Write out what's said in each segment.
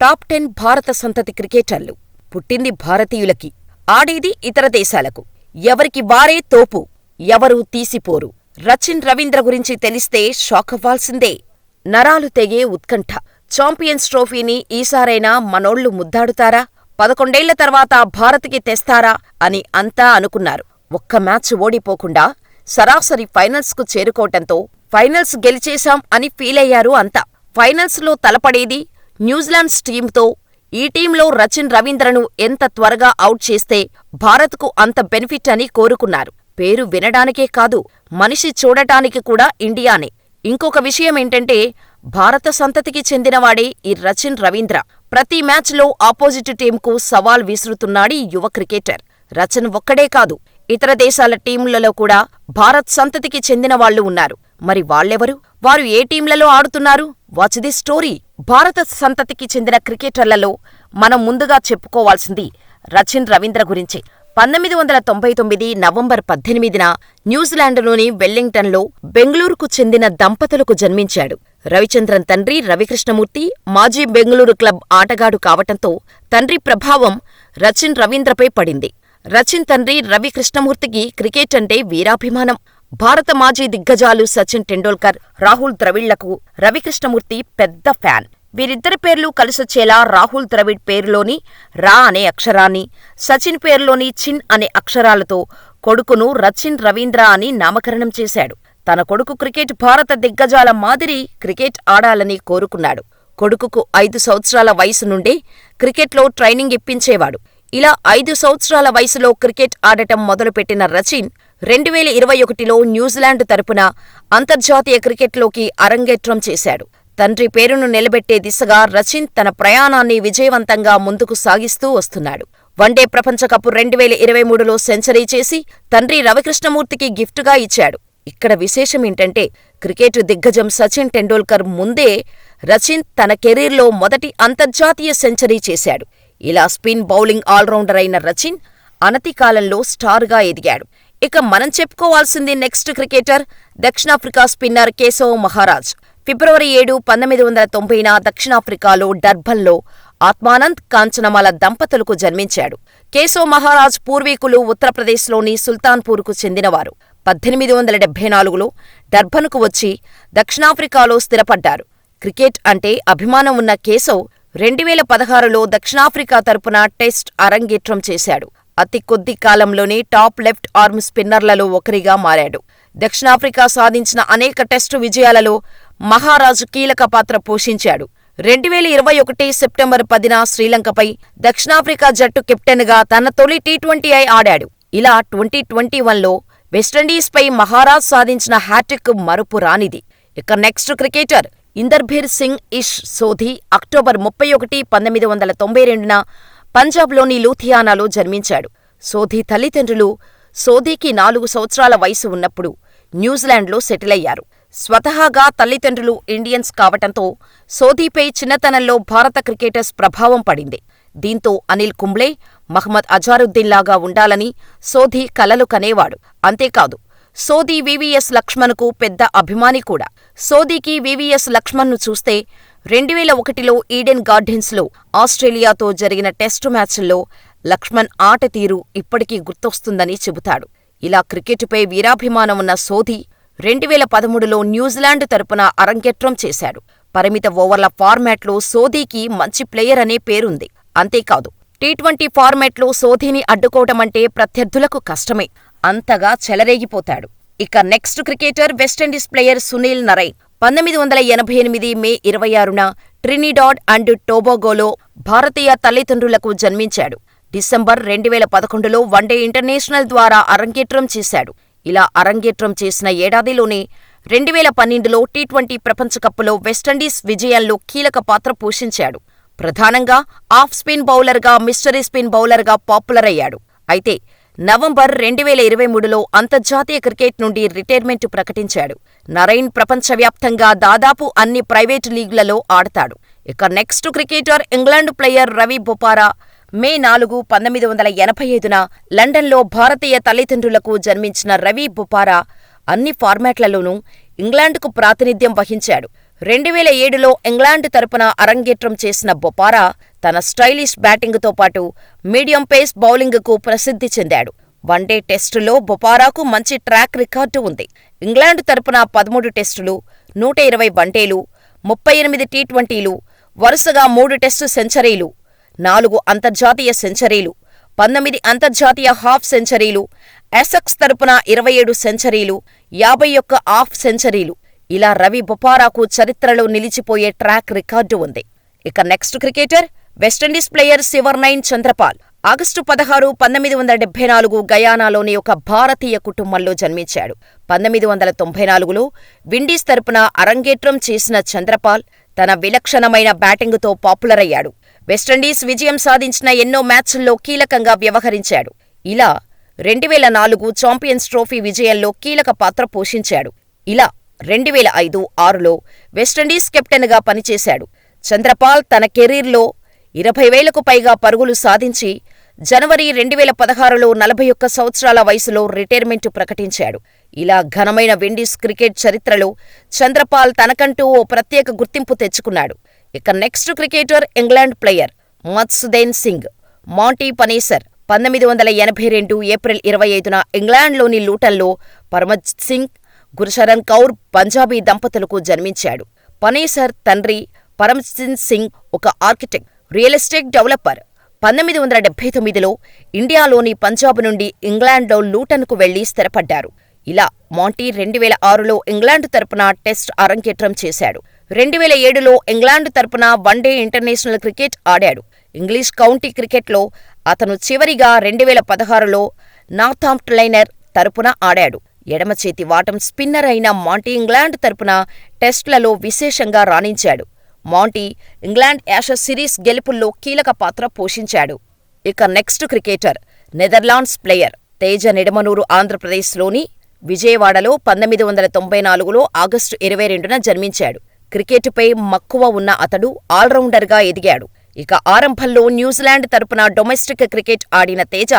Top ten భారత సంతతి క్రికెటర్లు. పుట్టింది భారతీయులకి. ఆడేది ఇతర దేశాలకు. ఎవరికి వారే తోపు. ఎవరూ తీసిపోరు. రచిన్ రవీంద్ర గురించి తెలిస్తే షాకవ్వాల్సిందే. నరాలు తెగే ఉత్కంఠ. చాంపియన్స్ ట్రోఫీని ఈసారైనా మనోళ్ళు ముద్దాడుతారా? పదకొండేళ్ళ తర్వాత భారత్కి తెస్తారా అని అంతా అనుకున్నారు. ఒక్క మ్యాచ్ ఓడిపోకుండా సరాసరి ఫైనల్స్కు చేరుకోవటంతో ఫైనల్స్ గెలిచేశాం అని ఫీలయ్యారు అంతా. ఫైనల్స్లో తలపడేది న్యూజిలాండ్స్ టీంతో ఈ టీంలో రచిన్ రవీంద్రను ఎంత త్వరగా అవుట్ చేస్తే భారత్కు అంత బెనిఫిట్ అని కోరుకున్నారు. పేరు వినడానికే కాదు, మనిషి చూడటానికి కూడా ఇండియానే. ఇంకొక విషయమేంటంటే భారత సంతతికి చెందినవాడే ఈ రచిన్ రవీంద్ర. ప్రతి మ్యాచ్లో ఆపోజిట్ టీంకు సవాల్ విసురుతున్నాడీ యువ క్రికెటర్. రచన్ ఒక్కడే కాదు, ఇతర దేశాల టీంలలో కూడా భారత్ సంతతికి చెందినవాళ్ళు ఉన్నారు. మరి వాళ్ళెవరు? వారు ఏ టీంలలో ఆడుతున్నారు? Watch the story. భారత సంతతికి చెందిన క్రికెటర్లలో మనం ముందుగా చెప్పుకోవాల్సింది రచిన్ రవీంద్ర గురించి పంతొమ్మిది వందల తొంభై తొమ్మిది నవంబర్ పద్దెనిమిదిన న్యూజిలాండ్లోని వెల్లింగ్టన్లో బెంగళూరుకు చెందిన దంపతులకు జన్మించాడు. రవిచంద్రన్ తండ్రి రవికృష్ణమూర్తి మాజీ బెంగళూరు క్లబ్ ఆటగాడు కావటంతో తండ్రి ప్రభావం రచిన్ రవీంద్రపై పడింది. రచిన్ తండ్రి రవికృష్ణమూర్తికి క్రికెట్ అంటే వీరాభిమానం. భారత మాజీ దిగ్గజాలు సచిన్ టెండూల్కర్, రాహుల్ ద్రవిడ్లకు రవికృష్ణమూర్తి పెద్ద ఫ్యాన్. వీరిద్దరి పేర్లు కలిసొచ్చేలా రాహుల్ ద్రవిడ్ పేరులోని రా అనే అక్షరాన్ని, సచిన్ పేరులోని చిన్ అనే అక్షరాలతో కొడుకును రచిన్ రవీంద్ర అని నామకరణం చేశాడు. తన కొడుకు క్రికెట్ భారత దిగ్గజాల మాదిరి క్రికెట్ ఆడాలని కోరుకున్నాడు. కొడుకుకు ఐదు సంవత్సరాల వయసు నుండే క్రికెట్లో ట్రైనింగ్ ఇప్పించేవాడు. ఇలా ఐదు సంవత్సరాల వయసులో క్రికెట్ ఆడటం మొదలుపెట్టిన రచిన్ రెండువేల ఇరవై ఒకటిలో న్యూజిలాండ్ తరపున అంతర్జాతీయ క్రికెట్లోకి అరంగేట్రం చేశాడు. తండ్రి పేరును నిలబెట్టే దిశగా రచిన్ తన ప్రయాణాన్ని విజయవంతంగా ముందుకు సాగిస్తూ వస్తున్నాడు. వన్డే ప్రపంచకప్ రెండువేల ఇరవై మూడులో సెంచరీ చేసి తండ్రి రవికృష్ణమూర్తికి గిఫ్టుగా ఇచ్చాడు. ఇక్కడ విశేషమేంటంటే క్రికెట్ దిగ్గజం సచిన్ టెండూల్కర్ ముందే రచిన్ తన కెరీర్లో మొదటి అంతర్జాతీయ సెంచరీ చేశాడు. ఇలా స్పిన్ బౌలింగ్ ఆల్రౌండర్ అయిన రచిన్ అనతికాలంలో స్టార్గా ఎదిగాడు. ఇక మనం చెప్పుకోవాల్సింది నెక్స్ట్ క్రికెటర్ దక్షిణాఫ్రికా స్పిన్నర్ కేశవ్ మహారాజ్. ఫిబ్రవరి ఏడు, పంతొమ్మిది వందల తొంభైన దక్షిణాఫ్రికాలో డర్బన్లో ఆత్మానంద్, కాంచనమాల దంపతులకు జన్మించాడు. కేశవ్ మహారాజ్ పూర్వీకులు ఉత్తరప్రదేశ్లోని సుల్తాన్పూర్కు చెందినవారు. పద్దెనిమిది వందల డెబ్బై నాలుగులో డర్బన్కు వచ్చి దక్షిణాఫ్రికాలో స్థిరపడ్డారు. క్రికెట్ అంటే అభిమానం ఉన్న కేశవ్ రెండువేల పదహారులో దక్షిణాఫ్రికా తరపున టెస్ట్ అరంగేట్రం చేశాడు. అతి కొద్ది కాలంలోనే టాప్ లెఫ్ట్ ఆర్మ్ స్పిన్నర్లలో ఒకరిగా మారాడు. దక్షిణాఫ్రికా సాధించిన అనేక టెస్టు విజయాలలో మహారాజ్ కీలక పాత్ర పోషించాడు. రెండువేల ఇరవై ఒకటి సెప్టెంబర్ పదిన శ్రీలంకపై దక్షిణాఫ్రికా జట్టు కెప్టెన్గా తన తొలి టీ ట్వంటీ ఐ ఆడాడు. ఇలా ట్వంటీ ట్వంటీ వన్లో వెస్టిండీస్పై మహారాజ్ సాధించిన హ్యాట్రిక్ మరుపురానిది. ఇక నెక్స్ట్ క్రికెటర్ ఇందర్భీర్ సింగ్ ఇష్ సోధి అక్టోబర్ ముప్పై ఒకటి, పంతొమ్మిది వందల తొంభై రెండున పంజాబ్లోని లూథియానాలో జన్మించాడు. సోధి తల్లిదండ్రులు సోధీకి నాలుగు సంవత్సరాల వయసు ఉన్నప్పుడు న్యూజిలాండ్లో సెటిలయ్యారు. స్వతహాగా తల్లిదండ్రులు ఇండియన్స్ కావటంతో సోధీపై చిన్నతనంలో భారత క్రికెటర్స్ ప్రభావం పడింది. దీంతో అనిల్ కుంబ్లే, మహ్మద్ అజారుద్దీన్లాగా ఉండాలని సోధి కలలు కనేవాడు. అంతేకాదు సోధి వివిఎస్ లక్ష్మణ్కు పెద్ద అభిమాని కూడా. సోదీకి వివిఎస్ లక్ష్మణ్ను చూస్తే రెండువేల ఒకటిలో ఈడెన్ గార్డెన్స్లో ఆస్ట్రేలియాతో జరిగిన టెస్టు మ్యాచ్ల్లో లక్ష్మణ్ ఆట తీరు ఇప్పటికీ గుర్తొస్తుందని చెబుతాడు. ఇలా క్రికెటుపై వీరాభిమానం ఉన్న సోధి రెండువేల పదమూడులో న్యూజిలాండ్ తరపున అరంగేట్రం చేశాడు. పరిమిత ఓవర్ల ఫార్మాట్లో సోధీకి మంచి ప్లేయర్ అనే పేరుంది. అంతేకాదు టీ-ట్వంటీ ఫార్మాట్లో సోధీని అడ్డుకోవటమంటే ప్రత్యర్థులకు కష్టమే. అంతగా చెలరేగిపోతాడు. ఇక next cricketer West Indies player Sunil Narine. పంతొమ్మిది వందల ఎనభై ఎనిమిది మే ఇరవై ఆరున ట్రినిడాడ్ అండ్ టోబాగోలో భారతీయ తల్లిదండ్రులకు జన్మించాడు. డిసెంబర్ రెండువేల పదకొండులో వన్డే ఇంటర్నేషనల్ ద్వారా అరంగేట్రం చేశాడు. ఇలా అరంగేట్రం చేసిన ఏడాదిలోనే రెండువేల పన్నెండులో టీ-ట్వంటీ ప్రపంచకప్లో వెస్టిండీస్ విజయంలో కీలక పాత్ర పోషించాడు. ప్రధానంగా ఆఫ్ స్పిన్ బౌలర్గా మిస్టరీ స్పిన్ బౌలర్గా పాపులర్ అయ్యాడు. అయితే నవంబర్ రెండువేల ఇరవై మూడులో అంతర్జాతీయ క్రికెట్ నుండి రిటైర్మెంట్ ప్రకటించాడు. నరైన్ ప్రపంచవ్యాప్తంగా దాదాపు అన్ని ప్రైవేటు లీగ్లలో ఆడతాడు. ఇక next cricketer England player Ravi Bopara. మే నాలుగు, పంతొమ్మిది వందల ఎనభై ఐదున లండన్లో భారతీయ తల్లిదండ్రులకు జన్మించిన రవి బొపారా అన్ని ఫార్మాట్లలోనూ ఇంగ్లాండ్కు ప్రాతినిధ్యం వహించాడు. రెండు వేల ఏడులో ఇంగ్లాండ్ తరపున అరంగేట్రం చేసిన బొపారా తన స్టైలిష్ బ్యాటింగ్తో పాటు మీడియం పేస్ బౌలింగ్కు ప్రసిద్ధి చెందాడు. వన్డే టెస్టులో బొపారాకు మంచి ట్రాక్ రికార్డు ఉంది. ఇంగ్లాండ్ తరపున పదమూడు టెస్టులు నూట ఇరవై వన్డేలు ముప్పై ఎనిమిది టీ ట్వంటీలు వరుసగా మూడు టెస్టు సెంచరీలు నాలుగు అంతర్జాతీయ సెంచరీలు పంతొమ్మిది అంతర్జాతీయ హాఫ్ సెంచరీలు ఎసెక్స్ తరపున ఇరవై ఏడు సెంచరీలు యాభై ఒక్క హాఫ్ సెంచరీలు. ఇలా రవి బొపారాకు చరిత్రలో నిలిచిపోయే ట్రాక్ రికార్డు ఉంది. ఇక next cricketer West Indies player Shivnarine Chanderpaul August పదహారు పంతొమ్మిది వందల డెబ్బై నాలుగు గయానాలోని ఒక భారతీయ కుటుంబంలో జన్మించాడు. పంతొమ్మిది వందల తొంభై నాలుగులో విండీస్ తరపున అరంగేట్రం చేసిన చంద్రపాల్ తన విలక్షణమైన బ్యాటింగుతో పాపులర్ అయ్యాడు వెస్టిండీస్ విజయం సాధించిన ఎన్నో మ్యాచ్ల్లో కీలకంగా వ్యవహరించాడు. ఇలా రెండువేల నాలుగు ఛాంపియన్స్ ట్రోఫీ విజయంలో కీలక పాత్ర పోషించాడు. ఇలా రెండువేల ఐదు ఆరులో వెస్టిండీస్ కెప్టెన్గా పనిచేశాడు. చంద్రపాల్ తన కెరీర్లో ఇరవై వేలకు పైగా పరుగులు సాధించి జనవరి రెండువేల పదహారులో నలభై ఒక్క సంవత్సరాల వయసులో రిటైర్మెంట్ ప్రకటించాడు. ఇలా ఘనమైన విండీస్ క్రికెట్ చరిత్రలో చంద్రపాల్ తనకంటూ ఓ ప్రత్యేక గుర్తింపు తెచ్చుకున్నాడు. ఇక next cricketer England player Mudhsuden Singh Monty Panesar పంతొమ్మిది వందల ఎనభై రెండు ఏప్రిల్ ఇరవై ఐదున ఇంగ్లాండ్లోని లూటన్లో పరమజిత్ సింగ్ గురుశరణ్ కౌర్ పంజాబీ దంపతులకు జన్మించాడు. పనేసర్ తండ్రి పరమజిత్ సింగ్ ఒక ఆర్కిటెక్ట్ రియల్ ఎస్టేట్ డెవలపర్. పంతొమ్మిది వందల డెబ్బై తొమ్మిదిలో ఇండియాలోని పంజాబ్ నుండి ఇంగ్లాండ్లో లూటన్కు వెళ్ళి స్థిరపడ్డారు. ఇలా మాంటీ రెండువేల ఆరులో ఇంగ్లాండ్ తరపున టెస్ట్ అరంగేట్రం చేశాడు. రెండువేల ఏడులో ఇంగ్లాండ్ తరపున వన్డే ఇంటర్నేషనల్ క్రికెట్ ఆడాడు. ఇంగ్లీష్ కౌంటీ క్రికెట్లో అతను చివరిగా రెండువేల పదహారులో నార్థాంప్టన్లైనర్ తరపున ఆడాడు. ఎడమచేతి వాటం స్పిన్నర్ అయిన మాంటీ ఇంగ్లాండ్ తరపున టెస్ట్లలో విశేషంగా రాణించాడు. మాంటీ ఇంగ్లాండ్ యాషస్ సిరీస్ గెలుపుల్లో కీలక పాత్ర పోషించాడు. ఇక next cricketer Netherlands player Teja Nidamanuru ఆంధ్రప్రదేశ్లోని విజయవాడలో పంతొమ్మిది వందల తొంభై నాలుగులో ఆగస్టు ఇరవై రెండున జన్మించాడు. క్రికెట్పై మక్కువ ఉన్న అతడు ఆల్రౌండర్గా ఎదిగాడు. ఇక ఆరంభంలో న్యూజిలాండ్ తరపున డొమెస్టిక్ క్రికెట్ ఆడిన తేజ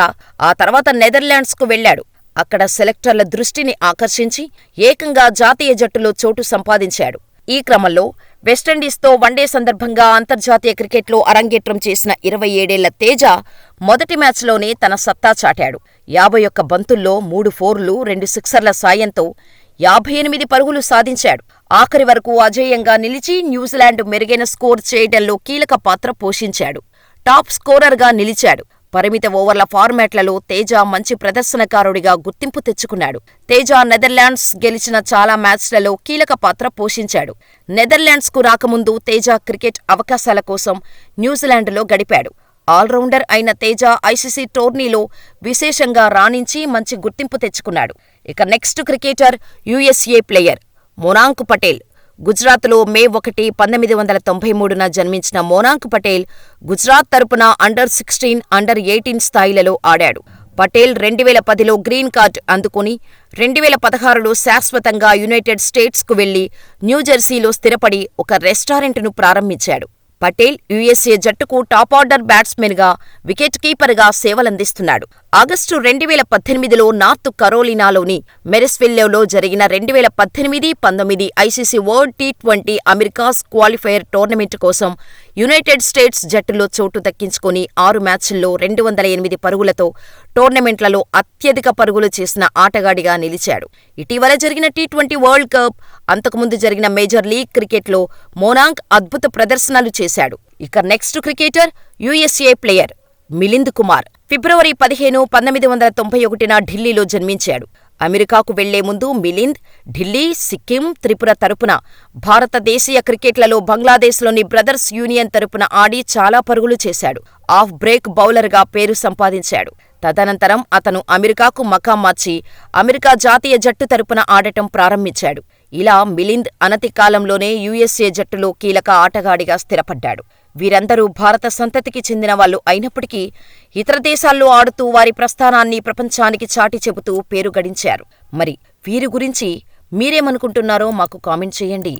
ఆ తర్వాత నెదర్లాండ్స్కు వెళ్ళాడు అక్కడ సెలెక్టర్ల దృష్టిని ఆకర్షించి ఏకంగా జాతీయ జట్టులో చోటు సంపాదించాడు. ఈ క్రమంలో వెస్టిండీస్తో వన్డే సందర్భంగా అంతర్జాతీయ క్రికెట్లో అరంగేట్రం చేసిన ఇరవై ఏడేళ్ళ తేజ మొదటి మ్యాచ్లోనే తన సత్తా చాటాడు. యాభై ఒక్క బంతుల్లో మూడు ఫోర్లు రెండు సిక్సర్ల సాయంతో యాభై ఎనిమిది పరుగులు సాధించాడు. ఆఖరి వరకు అజేయంగా నిలిచి న్యూజిలాండ్ మెరుగైన స్కోర్ చేయడంలో కీలక పాత్ర పోషించాడు. టాప్ స్కోరర్గా నిలిచాడు. పరిమిత ఓవర్ల ఫార్మాట్లలో తేజ మంచి ప్రదర్శనకారుడిగా గుర్తింపు తెచ్చుకున్నాడు. తేజ నెదర్లాండ్స్ గెలిచిన చాలా మ్యాచ్లలో కీలక పాత్ర పోషించాడు. నెదర్లాండ్స్కు రాకముందు తేజ క్రికెట్ అవకాశాల కోసం న్యూజిలాండ్లో గడిపాడు. ఆల్రౌండర్ అయిన తేజ ఐసీసీ టోర్నీలో విశేషంగా రాణించి మంచి గుర్తింపు తెచ్చుకున్నాడు. ఇక next cricketer USA player Monank Patel గుజరాత్లో మే ఒకటి పంతొమ్మిది వందల తొంభై మూడున జన్మించిన మోనాంక్ పటేల్ గుజరాత్ తరపున అండర్ సిక్స్టీన్, అండర్ ఎయిటీన్ స్థాయిలలో ఆడాడు. పటేల్ రెండువేల పదిలో గ్రీన్ కార్డ్ అందుకుని రెండువేల పదహారులో శాశ్వతంగా యునైటెడ్ స్టేట్స్కు వెళ్ళి న్యూజెర్సీలో స్థిరపడి ఒక రెస్టారెంట్ను ప్రారంభించాడు. పటేల్ యుఎస్ఏ జట్టుకు టాప్ ఆర్డర్ బ్యాట్స్మెన్గా, వికెట్ కీపర్గా సేవలందిస్తున్నాడు. ఆగస్టు రెండువేల పద్దెనిమిదిలో నార్త్ కరోలినాలోని మెరిస్విల్లేలో జరిగిన రెండువేల పద్దెనిమిది పంతొమ్మిది ICC world T twenty Americas qualifier tournament కోసం యునైటెడ్ స్టేట్స్ జట్టులో చోటు దక్కించుకుని ఆరు మ్యాచ్ల్లో రెండు వందల ఎనిమిది పరుగులతో టోర్నమెంట్లలో అత్యధిక పరుగులు చేసిన ఆటగాడిగా నిలిచాడు. ఇటీవల జరిగిన టీ ట్వంటీ వరల్డ్ కప్, అంతకుముందు జరిగిన మేజర్ లీగ్ క్రికెట్లో మోనాంక్ అద్భుత ప్రదర్శనలు చేశాడు. ఇక next cricketer USA player Milind Kumar ఫిబ్రవరి పదిహేను పంతొమ్మిది వందల తొంభై ఒకటిన ఢిల్లీలో జన్మించాడు. అమెరికాకు వెళ్ళే ముందు మిలింద్ ఢిల్లీ, సిక్కిం, త్రిపుర తరపున భారతదేశీయ క్రికెట్లలో బంగ్లాదేశ్లోని బ్రదర్స్ యూనియన్ తరపున ఆడి చాలా పరుగులు చేశాడు. ఆఫ్ బ్రేక్ బౌలర్గా పేరు సంపాదించాడు. తదనంతరం అతను అమెరికాకు మకాం మార్చి అమెరికా జాతీయ జట్టు తరపున ఆడటం ప్రారంభించాడు. ఇలా మిలింద్ అనతి కాలంలోనే యుఎస్ఏ జట్టులో కీలక ఆటగాడిగా స్థిరపడ్డాడు. వీరందరూ భారత సంతతికి చెందిన వాళ్ళు అయినప్పటికీ ఇతర దేశాల్లో ఆడుతూ వారి ప్రస్థానాన్ని ప్రపంచానికి చాటి చెబుతూ పేరు గడించారు. మరి వీరి గురించి మీరేమనుకుంటున్నారో మాకు కామెంట్ చేయండి.